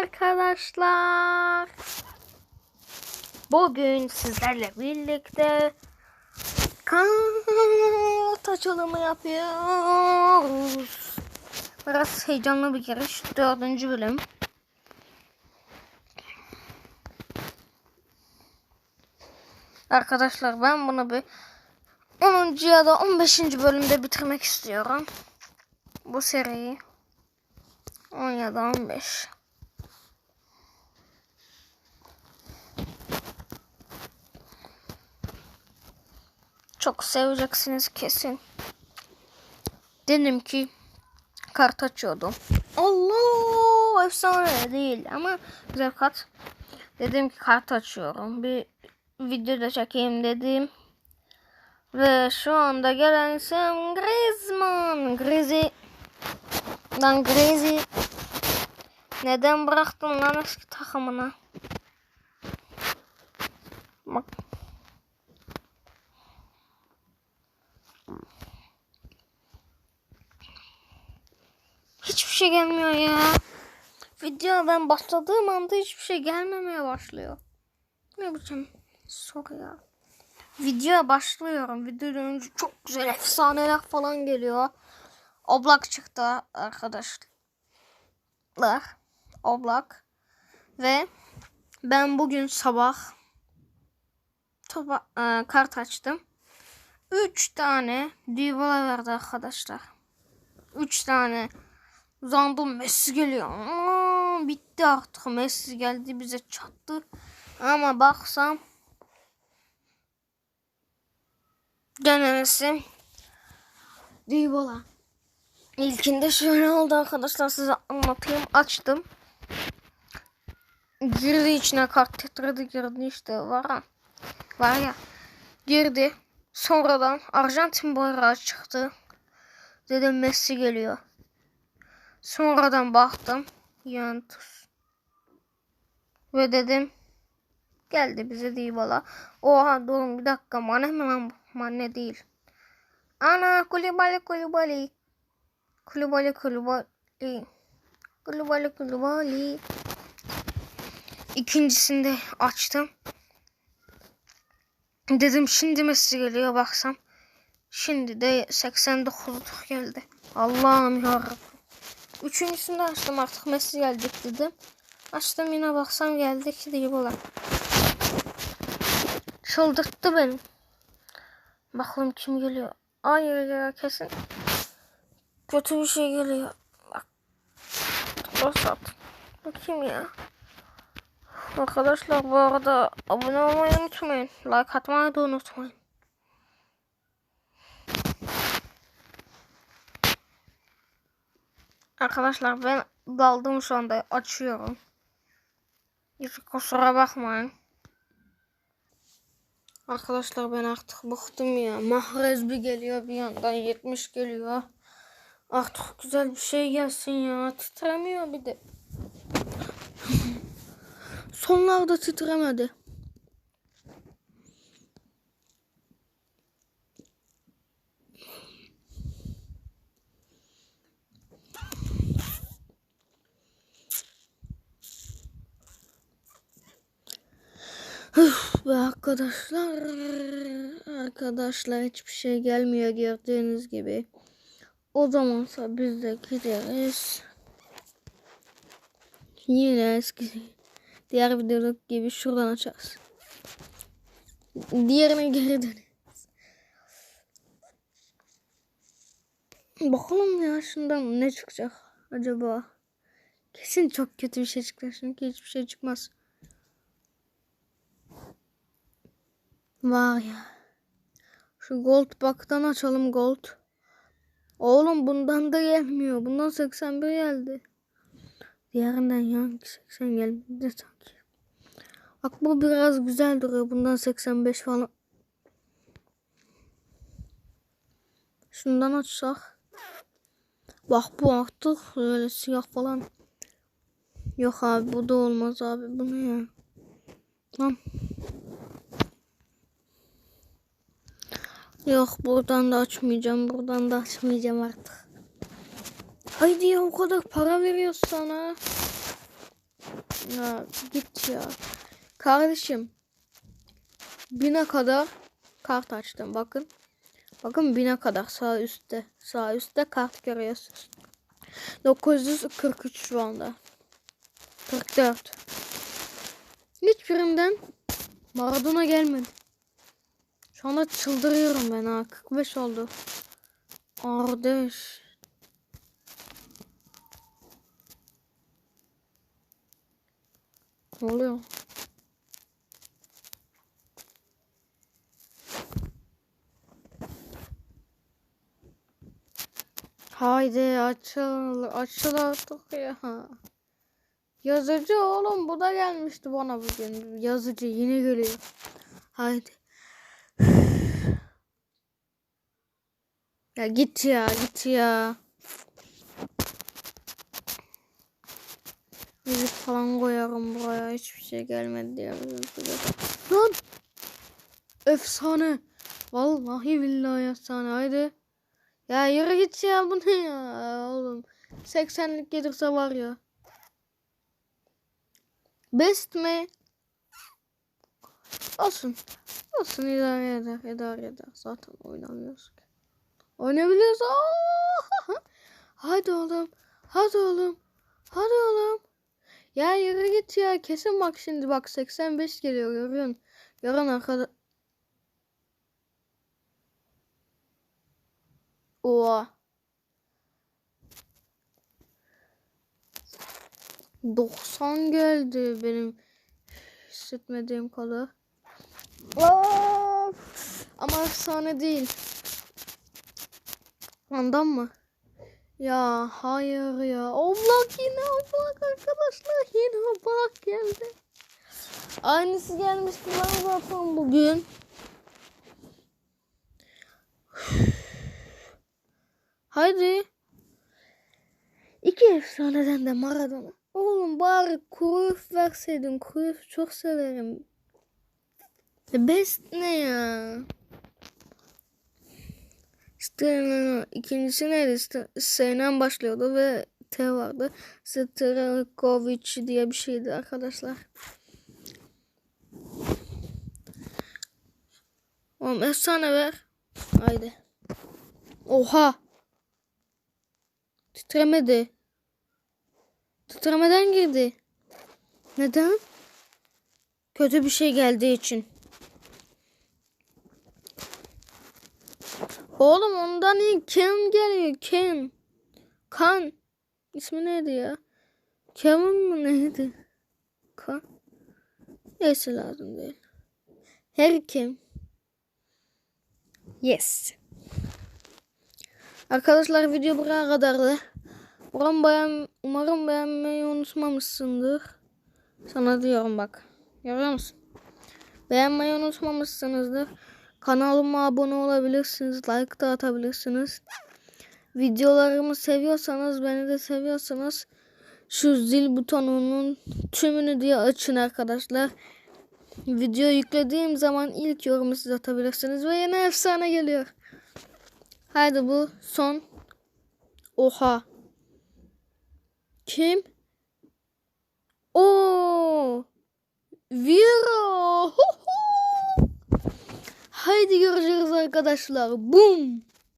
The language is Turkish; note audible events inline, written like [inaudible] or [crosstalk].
arkadaşlar. Bugün sizlerle birlikte kart açılımı yapıyoruz. Biraz heyecanlı bir giriş. Dördüncü bölüm. Arkadaşlar ben bunu bir 10. ya da 15. bölümde bitirmek istiyorum. Bu seriyi. 10 ya da 15. Çok seveceksiniz kesin. Dedim ki kart açıyordum. Allah efsane değil ama güzel kart. Dedim ki kart açıyorum. Bir video da çekeyim dedim. Ve şu anda gelen isim Griezmann. Grizi. Lan Grizi. Neden bıraktın lan eski takımına? Bak. Hiçbir şey gelmiyor ya. Video ben başladığım anda hiçbir şey gelmemeye başlıyor. Ne biçim soru ya. Videoya başlıyorum. Videodan önce çok güzel efsaneler falan geliyor. Oblak çıktı arkadaşlar. Oblak. Ve ben bugün sabah topa, e, kart açtım. 3 tane Dybala verdi arkadaşlar. 3 tane Zandım Messi geliyor. Aa, bitti artık. Messi geldi bize çattı. Ama baksam gene Messi Dybala. İlkinde şöyle oldu arkadaşlar size anlatayım. Açtım. Girdi içine kart titredi girdi işte var. Var ya. Girdi. Sonradan Arjantin bayrağı çıktı. Dedim Messi geliyor. Sonradan baktım. Juventus. Ve dedim geldi bize Dybala. Oha durun bir dakika Mane mi lan bu? Mane değil. Ana Kulibali Kulibali. Kulibali Kulibali. Kulibali Kulibali. İkincisinde açtım. Dedim şimdi Messi geliyor baksam. Şimdi de 89 geldi. Allah'ım yarabbim. Üçüncüsünde açtım artık Messi gelecek dedim. Açtım yine baksam geldi ki Dybala. Çıldırttı beni. Bakalım kim geliyor. Hayır ya kesin. Kötü bir şey geliyor. Bak. Rosat. Bakayım ya. Arkadaşlar bu arada abone olmayı unutmayın. Like atmayı da unutmayın. Arkadaşlar ben daldım şu anda açıyorum. Hiç kusura bakmayın. Arkadaşlar ben artık bıktım ya. Mahrez bir geliyor bir yandan 70 geliyor. Artık güzel bir şey gelsin ya. Titremiyor bir de. [laughs] Sonlarda titremedi. Ve arkadaşlar arkadaşlar hiçbir şey gelmiyor gördüğünüz gibi. O zamansa biz de gideriz. Yine eski diğer videoluk gibi şuradan açarız. Diğerine geri döneriz. Bakalım ya şundan ne çıkacak acaba? Kesin çok kötü bir şey çıkacak çünkü hiçbir şey çıkmaz. Var ya. Şu gold baktan açalım gold. Oğlum bundan da gelmiyor. Bundan 81 geldi. Diğerinden yangi 80 geldi sanki. Bak bu biraz güzel duruyor. Bundan 85 falan. Şundan açsak. Bak bu artık öyle siyah falan. Yok abi bu da olmaz abi. Bu ne ya? Tamam. Yok buradan da açmayacağım. Buradan da açmayacağım artık. Haydi ya o kadar para veriyoruz sana. Ya git ya. Kardeşim. Bine kadar kart açtım. Bakın. Bakın bine kadar sağ üstte. Sağ üstte kart görüyorsunuz. 943 şu anda. 44. Hiçbirinden Maradona gelmedi. Şu anda çıldırıyorum ben ha. 45 oldu. Kardeş. Ne oluyor? Haydi açıl, açıl artık ya. Yazıcı oğlum bu da gelmişti bana bugün. Yazıcı yine geliyor. Haydi. [sighs] Ya git ya git ya. Müzik falan koyarım buraya. Hiçbir şey gelmedi ya. Lan. Efsane. Vallahi billahi efsane. Haydi. Ya yürü git ya bu ne ya oğlum. 80'lik gelirse var ya. Best mi? Olsun. Olsun idare eder. idare eder. Zaten oynamıyoruz ki. Oynayabiliyoruz. Aa! [laughs] Hadi oğlum. Hadi oğlum. Hadi oğlum. Ya yürü git ya. Kesin bak şimdi bak 85 geliyor görüyorsun. Yarın arkada. Oha. 90 geldi benim hissetmediğim kadar. Ama efsane değil. Ondan mı? Ya hayır ya. Oblak yine oblak arkadaşlar. Yine oblak geldi. Aynısı gelmişti bana zaten bugün. Haydi. İki efsaneden de Maradona. Oğlum bari Cruyff verseydin. Cruyff çok severim. The best ne ya? İşte ikincisi neydi? S'den başlıyordu ve T vardı. Strelkovic diye bir şeydi arkadaşlar. Oğlum efsane ver. Haydi. Oha. Titremedi. Titremeden girdi. Neden? Kötü bir şey geldiği için. Oğlum ondan iyi Ken geliyor. Ken. Kan. İsmi neydi ya? Kevin mi neydi? Kan. Neyse lazım değil. Harry Kim. Yes. Arkadaşlar video buraya kadardı. Umarım, beğen, umarım beğenmeyi unutmamışsındır. Sana diyorum bak. Görüyor musun? Beğenmeyi unutmamışsınızdır. Kanalıma abone olabilirsiniz. Like da atabilirsiniz. Videolarımı seviyorsanız, beni de seviyorsanız şu zil butonunun tümünü diye açın arkadaşlar. Video yüklediğim zaman ilk yorumu siz atabilirsiniz ve yine efsane geliyor. Haydi bu son. Oha. Kim? Oo. Viro. Haydi görüşürüz arkadaşlar. Boom.